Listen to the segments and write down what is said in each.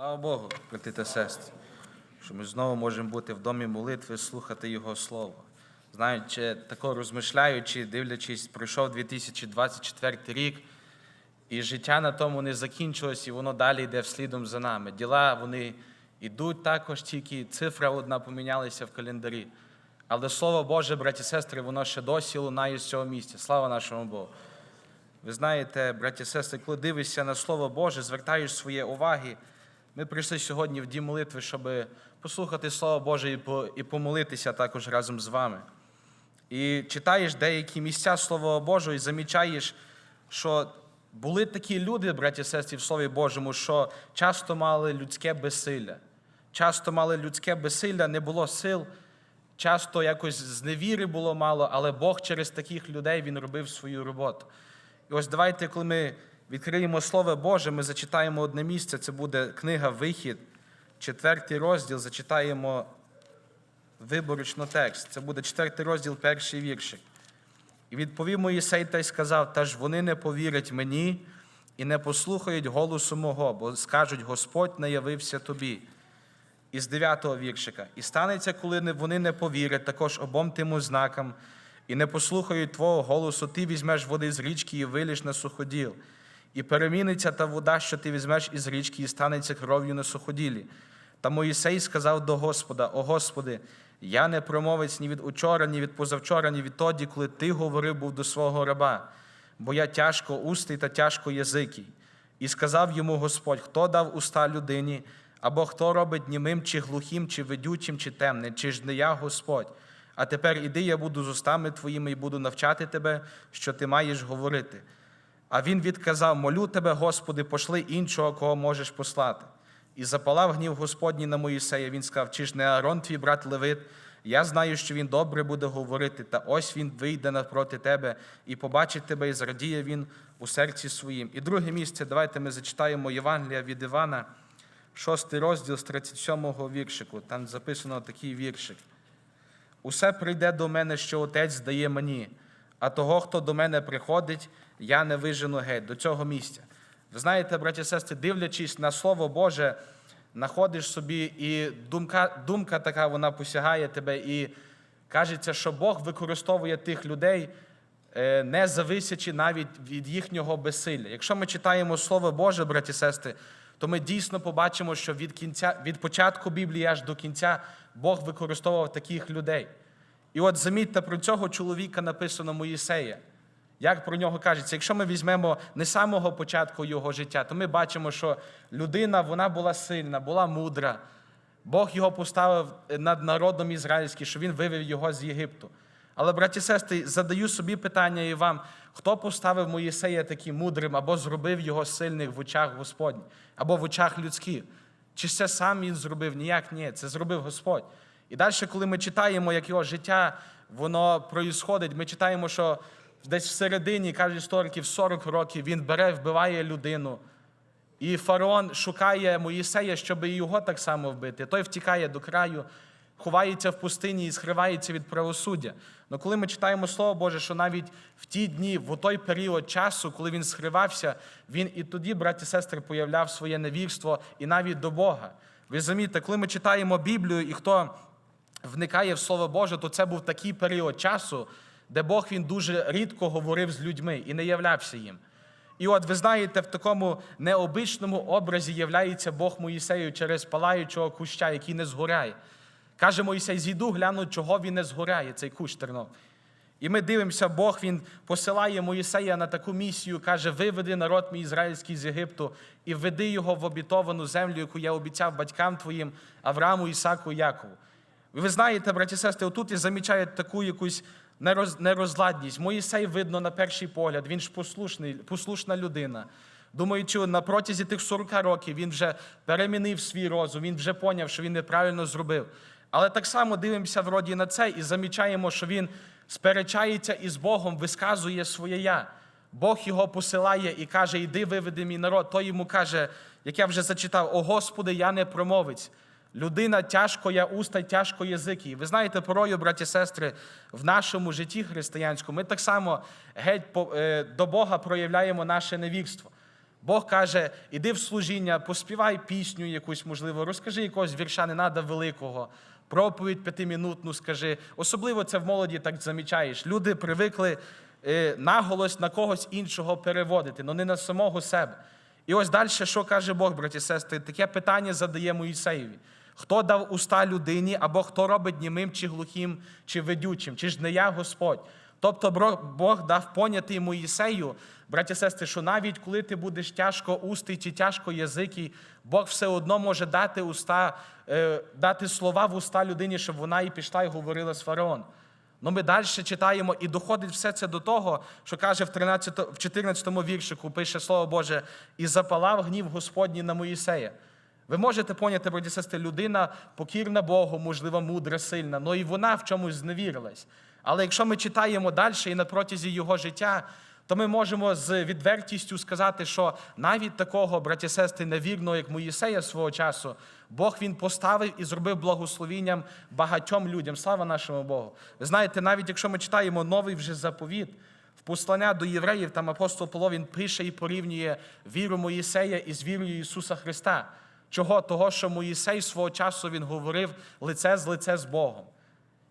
Слава Богу, брати та сестри, що ми знову можемо бути в домі молитви, слухати Його Слово. Знаючи, тако розмишляючи, дивлячись, пройшов 2024 рік, і життя на тому не закінчилось, і воно далі йде вслідом за нами. Діла вони йдуть також, тільки цифра одна помінялася в календарі. Але Слово Боже, браті сестри, воно ще досі лунає з цього місця. Слава нашому Богу. Ви знаєте, браті сестри, коли дивишся на Слово Боже, звертаєш своє уваги. Ми прийшли сьогодні в дім молитви, щоб послухати Слово Боже і помолитися також разом з вами. І читаєш деякі місця Слова Божого і замічаєш, що були такі люди, браті і сестри, в Слові Божому, що часто мали людське безсилля. Часто мали людське безсилля, не було сил, часто якось зневіри було мало, але Бог через таких людей Він робив свою роботу. І ось давайте, коли ми відкриємо Слово Боже, ми зачитаємо одне місце, це буде книга Вихід, четвертий розділ, зачитаємо виборочно текст. Це буде четвертий розділ, перший віршик. І відповів Моїсей та й сказав: Та ж вони не повірять мені і не послухають голосу мого, бо скажуть, Господь не явився тобі. Із 9 віршика. І станеться, коли вони не повірять, також обом тим ознакам, і не послухають Твого голосу, ти візьмеш води з річки і виліш на суходіл. І переміниться та вода, що ти візьмеш із річки, і станеться кров'ю на суходілі. Та Моїсей сказав до Господа: О Господи, я не промовець ні від учора, ні від позавчора, ні відтоді, коли ти говорив був до свого раба, бо я тяжко устий та тяжко язикий. І сказав йому Господь, хто дав уста людині, або хто робить німим, чи глухим, чи ведючим, чи темним, чи ж не я Господь. А тепер іди, я буду з устами твоїми і буду навчати тебе, що ти маєш говорити. А він відказав: Молю тебе, Господи, пошли іншого, кого можеш послати. І запалав гнів Господній на Моїсея. Він сказав: Чи ж не Аарон, твій брат Левит? Я знаю, що він добре буде говорити, та ось він вийде навпроти тебе і побачить тебе, і зрадіє він у серці своїм. І друге місце, давайте ми зачитаємо Євангелія від Івана, шостий розділ з 37-го віршику. Там записано такий віршик. Усе прийде до мене, що Отець дає мені, а того, хто до мене приходить, я не вижену геть до цього місця. Ви знаєте, браті і сестри, дивлячись на Слово Боже, знаходиш собі, і думка, думка така вона посягає тебе, і кажеться, що Бог використовує тих людей, е, не зависячи навіть від їхнього безсилля. Якщо ми читаємо Слово Боже, браті і сестри, то ми дійсно побачимо, що від кінця, від початку Біблії аж до кінця Бог використовував таких людей. І от замітьте, про цього чоловіка написано Моїсея. Як про нього кажеться, якщо ми візьмемо не самого початку його життя, то ми бачимо, що людина вона була сильна, була мудра. Бог його поставив над народом ізраїльським, що він вивів його з Єгипту. Але, браті і сестри, задаю собі питання і вам, хто поставив Моїсея таким мудрим або зробив його сильним в очах Господніх, або в очах людських? Чи це сам він зробив? Ніяк ні, це зробив Господь. І далі, коли ми читаємо, як його життя воно проїсходить, ми читаємо, що десь всередині, кажуть історики, в 40 років він бере, вбиває людину. І фараон шукає Моїсея, щоб і його так само вбити. Той втікає до краю, ховається в пустині і скривається від правосуддя. Але коли ми читаємо Слово Боже, що навіть в ті дні, в той період часу, коли він скривався, він і тоді, браті і сестри, появляв своє невірство і навіть до Бога. Ви замітьте, коли ми читаємо Біблію, і хто вникає в Слово Боже, то це був такий період часу, де Бог він дуже рідко говорив з людьми і не являвся їм. І от ви знаєте, в такому необичному образі являється Бог Моїсею через палаючого куща, який не згоряє. Каже Моїсей, зійду, гляну, чого він не згоряє, цей кущ тернов. І ми дивимося, Бог він посилає Моїсея на таку місію, каже: виведи народ мій ізраїльський з Єгипту і введи його в обітовану землю, яку я обіцяв батькам твоїм, Аврааму, Ісаку, Якову. Ви знаєте, браті і сестри, отут і замічають таку якусь нероз- нерозладність. Моїсей видно на перший погляд, він ж послушний, послушна людина. Думаючи, на протязі тих 40 років він вже перемінив свій розум, він вже поняв, що він неправильно зробив. Але так само дивимося вроді на це і замічаємо, що він сперечається із Богом, висказує своє я. Бог його посилає і каже: Іди виведи мій народ. Той йому каже, як я вже зачитав: О Господи, я не промовець. Людина тяжко я уста, тяжко язики. І ви знаєте, порою, браті і сестри, в нашому житті християнському ми так само геть е, до Бога проявляємо наше невірство. Бог каже, іди в служіння, поспівай пісню якусь, можливо, розкажи якогось вірша, не надо великого. Проповідь п'ятимінутну скажи. Особливо це в молоді так замічаєш. Люди привикли е, наголос на когось іншого переводити, але не на самого себе. І ось далі, що каже Бог, браті і сестри, таке питання задає Моїсеєві. Хто дав уста людині, або хто робить німим, чи глухим, чи ведючим, чи ж не я Господь? Тобто Бог дав поняти Моїсею, браті і сестри, що навіть коли ти будеш тяжко устий чи тяжко язикий, Бог все одно може дати уста, е, дати слова в уста людині, щоб вона і пішла і говорила з фараоном. Ну ми далі читаємо, і доходить все це до того, що каже в 13, в 14 віршику, пише Слово Боже, і запалав гнів Господній на Моїсея. Ви можете поняти, браті і сестри, людина покірна Богу, можливо, мудра, сильна, але і вона в чомусь зневірилась. Але якщо ми читаємо далі і на протязі його життя, то ми можемо з відвертістю сказати, що навіть такого, браті сестри, невірного, як Моїсея свого часу, Бог він поставив і зробив благословінням багатьом людям. Слава нашому Богу. Ви знаєте, навіть якщо ми читаємо новий вже заповіт, в послання до євреїв, там апостол Павло, він пише і порівнює віру Моїсея із вірою Ісуса Христа. Чого? Того, що Моїсей свого часу він говорив лице з лице з Богом.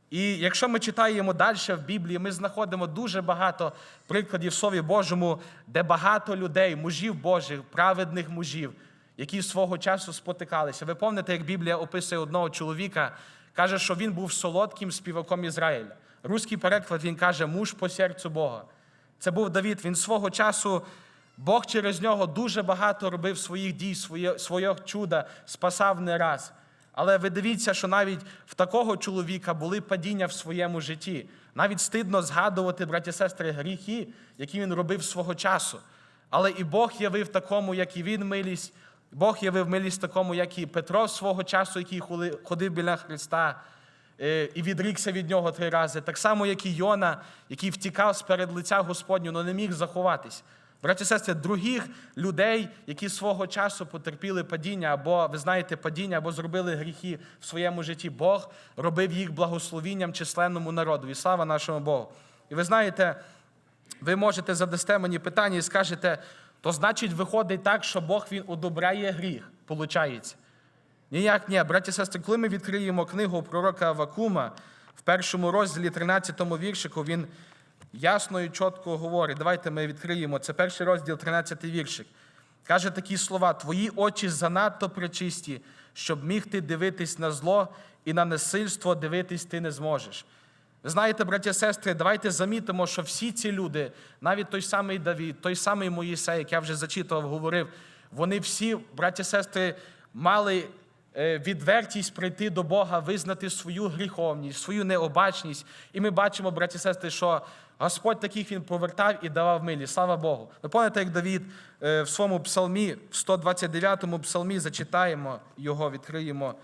І якщо ми читаємо далі в Біблії, ми знаходимо дуже багато прикладів в Слові Божому, де багато людей, мужів Божих, праведних мужів, які свого часу спотикалися. Ви пам'ятаєте, як Біблія описує одного чоловіка, каже, що він був солодким співаком Ізраїля. Руський переклад він каже, муж по серцю Бога. Це був Давід. Він свого часу, Бог через нього дуже багато робив своїх дій, свого чуда, спасав не раз. Але ви дивіться, що навіть в такого чоловіка були падіння в своєму житті. Навіть стидно згадувати, браті і сестри, гріхи, які він робив свого часу. Але і Бог явив такому, як і він милість. Бог явив милість такому, як і Петро свого часу, який ходив біля Христа е, і відрікся від нього три рази. Так само, як і Йона, який втікав з перед лиця Господнього, але не міг заховатись. Браті і сестри, других людей, які свого часу потерпіли падіння, або, ви знаєте, падіння, або зробили гріхи в своєму житті, Бог робив їх благословінням численному народу. І слава нашому Богу. І ви знаєте, ви можете задасте мені питання і скажете, то значить, виходить так, що Бог він одобряє гріх, получається. Ніяк ні, браті і сестри, коли ми відкриємо книгу пророка Авакума, в першому розділі 13 віршику, він ясно і чітко говорить. Давайте ми відкриємо. Це перший розділ, 13 віршик. Каже такі слова: Твої очі занадто причисті, щоб міг ти дивитись на зло і на насильство дивитись ти не зможеш. Ви знаєте, браті і сестри, давайте замітимо, що всі ці люди, навіть той самий Давід, той самий Моїсей, як я вже зачитував, говорив, вони всі, браті і сестри, мали е, відвертість прийти до Бога, визнати свою гріховність, свою необачність. І ми бачимо, браті і сестри, що Господь таких він повертав і давав милість. Слава Богу. Ви пам'ятаєте, як Давід е, в своєму псалмі, в 129-му псалмі, зачитаємо його, відкриємо.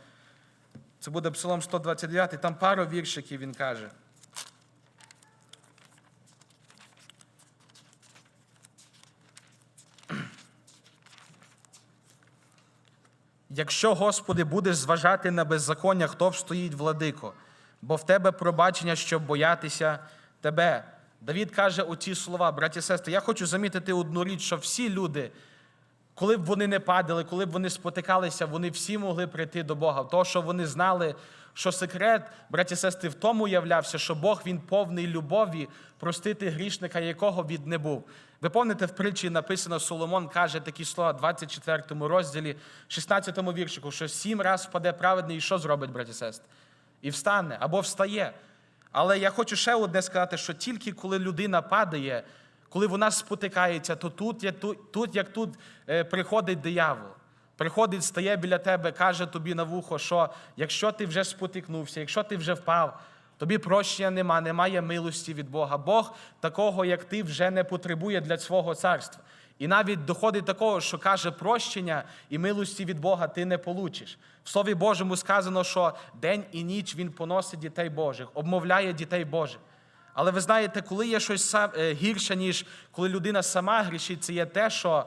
Це буде псалом 129, там пару віршиків він каже. Якщо, Господи, будеш зважати на беззаконня, хто встоїть, владико, бо в тебе пробачення, щоб боятися тебе. Давід каже оці слова, браті і сестри, я хочу замітити одну річ, що всі люди, коли б вони не падали, коли б вони спотикалися, вони всі могли прийти до Бога. То, що вони знали, що секрет, браті і сестри, в тому являвся, що Бог він повний любові простити грішника, якого від не був. Ви пам'ятаєте, в притчі написано, Соломон каже такі слова в 24 розділі, 16 віршику, що сім раз впаде праведний, і що зробить, браті і сестри? І встане або встає. Але я хочу ще одне сказати, що тільки коли людина падає, коли вона спотикається, то тут, як тут, тут як тут е, приходить диявол. Приходить, стає біля тебе, каже тобі на вухо, що якщо ти вже спотикнувся, якщо ти вже впав, тобі прощення нема, немає милості від Бога. Бог такого, як ти, вже не потребує для свого царства. І навіть доходить такого, що каже, прощення і милості від Бога ти не получиш. В Слові Божому сказано, що день і ніч Він поносить дітей Божих, обмовляє дітей Божих. Але ви знаєте, коли є щось е, гірше, ніж коли людина сама грішить, це є те, що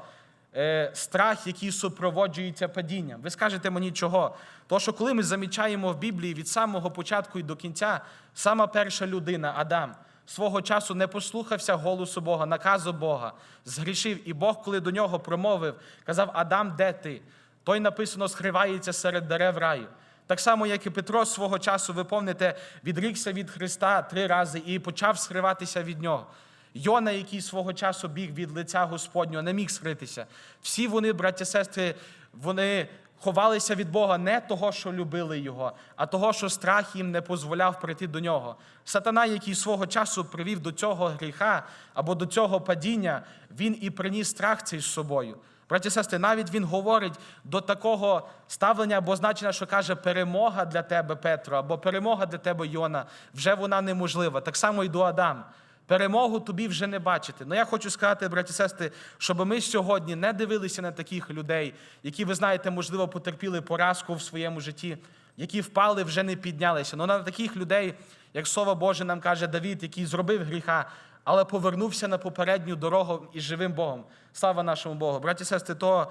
е, страх, який супроводжується падінням. Ви скажете мені чого? Тому що коли ми замічаємо в Біблії від самого початку і до кінця, сама перша людина, Адам, свого часу не послухався голосу Бога, наказу Бога, згрішив, і Бог, коли до нього промовив, казав: Адам, де ти? Той написано скривається серед дерев раю. Так само, як і Петро свого часу, ви помните, відрікся від Христа три рази і почав скриватися від нього. Йона, який свого часу біг від лиця Господнього, не міг скритися. Всі вони, браття сестри, вони ховалися від Бога не того, що любили його, а того, що страх їм не дозволяв прийти до нього. Сатана, який свого часу привів до цього гріха або до цього падіння, він і приніс страх цей з собою. Браті сестри, навіть він говорить до такого ставлення або значення, що каже, перемога для тебе, Петро, або перемога для тебе, Йона, вже вона неможлива. Так само і до Адама. Перемогу тобі вже не бачити. Ну я хочу сказати, браті сестри, щоб ми сьогодні не дивилися на таких людей, які, ви знаєте, можливо, потерпіли поразку в своєму житті, які впали, вже не піднялися. Ну на таких людей, як Слово Боже нам каже Давід, який зробив гріха, але повернувся на попередню дорогу із живим Богом. Слава нашому Богу. Браті і сестри, то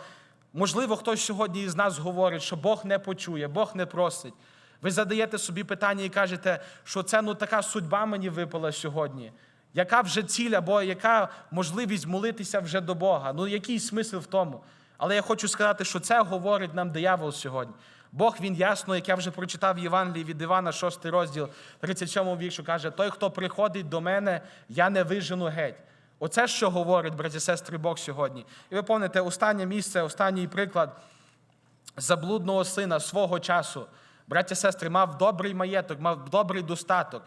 можливо, хтось сьогодні із нас говорить, що Бог не почує, Бог не просить. Ви задаєте собі питання і кажете, що це ну така судьба мені випала сьогодні. Яка вже ціль або яка можливість молитися вже до Бога? Ну який смисл в тому? Але я хочу сказати, що це говорить нам диявол сьогодні. Бог він ясно, як я вже прочитав в Євангелії від Івана, 6 розділ, 37 віршу, каже: той, хто приходить до мене, я не вижену геть. Оце що говорить, браті сестри, Бог сьогодні. І ви пам'ятаєте, останнє місце, останній приклад заблудного сина свого часу. Браття сестри, мав добрий маєток, мав добрий достаток.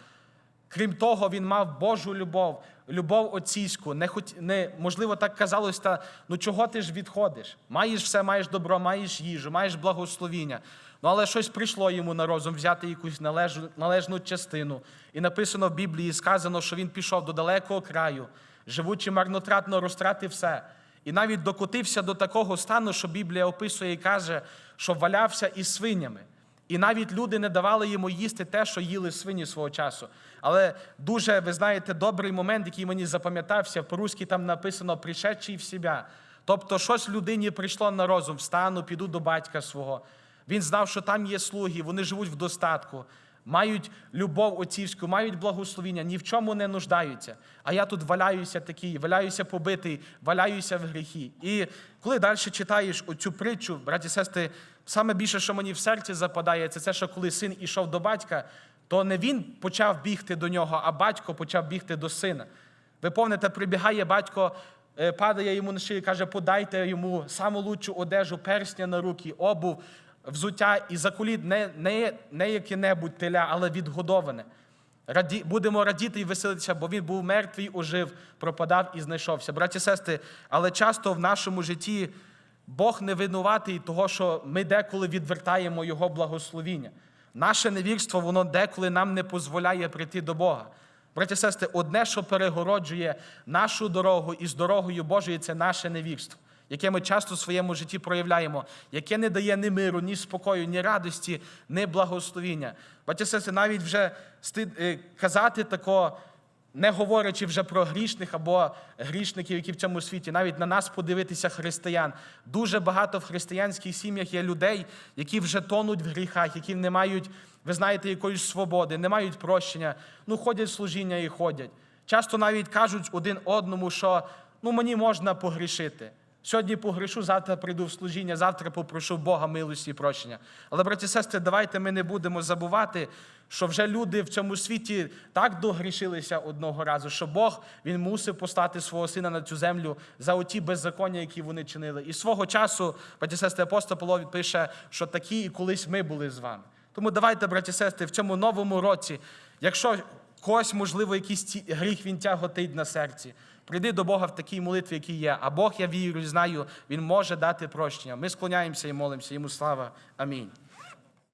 Крім того, він мав Божу любов, любов отцівську. Не хот... не, можливо, так казалось, та ну чого ти ж відходиш? Маєш все, маєш добро, маєш їжу, маєш благословіння. Ну, але щось прийшло йому на розум взяти якусь належну, належну частину. І написано в Біблії, сказано, що він пішов до далекого краю, живучи марнотратно, розтратив все. І навіть докотився до такого стану, що Біблія описує і каже, що валявся із свинями. І навіть люди не давали йому їсти те, що їли свині свого часу. Але дуже, ви знаєте, добрий момент, який мені запам'ятався, по-руськи там написано пришедший в себе. Тобто, щось людині прийшло на розум, встану, піду до батька свого. Він знав, що там є слуги, вони живуть в достатку, мають любов отцівську, мають благословіння, ні в чому не нуждаються. А я тут валяюся такий, валяюся побитий, валяюся в гріхі. І коли далі читаєш оцю притчу, браті і сестри, саме більше, що мені в серці западає, це те, що коли син ішов до батька, то не він почав бігти до нього, а батько почав бігти до сина. Ви пам'ятаєте, прибігає батько, е, падає йому на шию каже, подайте йому саму лучшу одежу, персня на руки, обув, взуття і заколіт не, не, не яке-небудь теля, але відгодоване. Раді, будемо радіти і веселитися, бо він був мертвий, ожив, пропадав і знайшовся. Браті сестри, але часто в нашому житті Бог не винуватий того, що ми деколи відвертаємо Його благословіння. Наше невірство, воно деколи нам не дозволяє прийти до Бога. Браті сестри, одне, що перегороджує нашу дорогу із дорогою Божою, це наше невірство, яке ми часто в своєму житті проявляємо, яке не дає ні миру, ні спокою, ні радості, ні благословіння. Браті і сестри, навіть вже е, казати такого, не говорячи вже про грішних або грішників, які в цьому світі, навіть на нас подивитися християн. Дуже багато в християнських сім'ях є людей, які вже тонуть в гріхах, які не мають, ви знаєте, якоїсь свободи, не мають прощення, ну ходять служіння і ходять. Часто навіть кажуть один одному, що ну мені можна погрішити. Сьогодні погрішу, завтра прийду в служіння, завтра попрошу Бога милості і прощення. Але, браті і сестри, давайте ми не будемо забувати, що вже люди в цьому світі так догрішилися одного разу, що Бог він мусив послати свого сина на цю землю за оті беззаконня, які вони чинили. І свого часу, браті і сестри, апостол Павло пише, що такі і колись ми були з вами. Тому давайте, браті і сестри, в цьому новому році, якщо когось, можливо, якийсь гріх він тяготить на серці. Прийди до Бога в такій молитві, які є. А Бог, я вірю, і знаю, Він може дати прощення. Ми склоняємося і молимося. Йому слава. Амінь.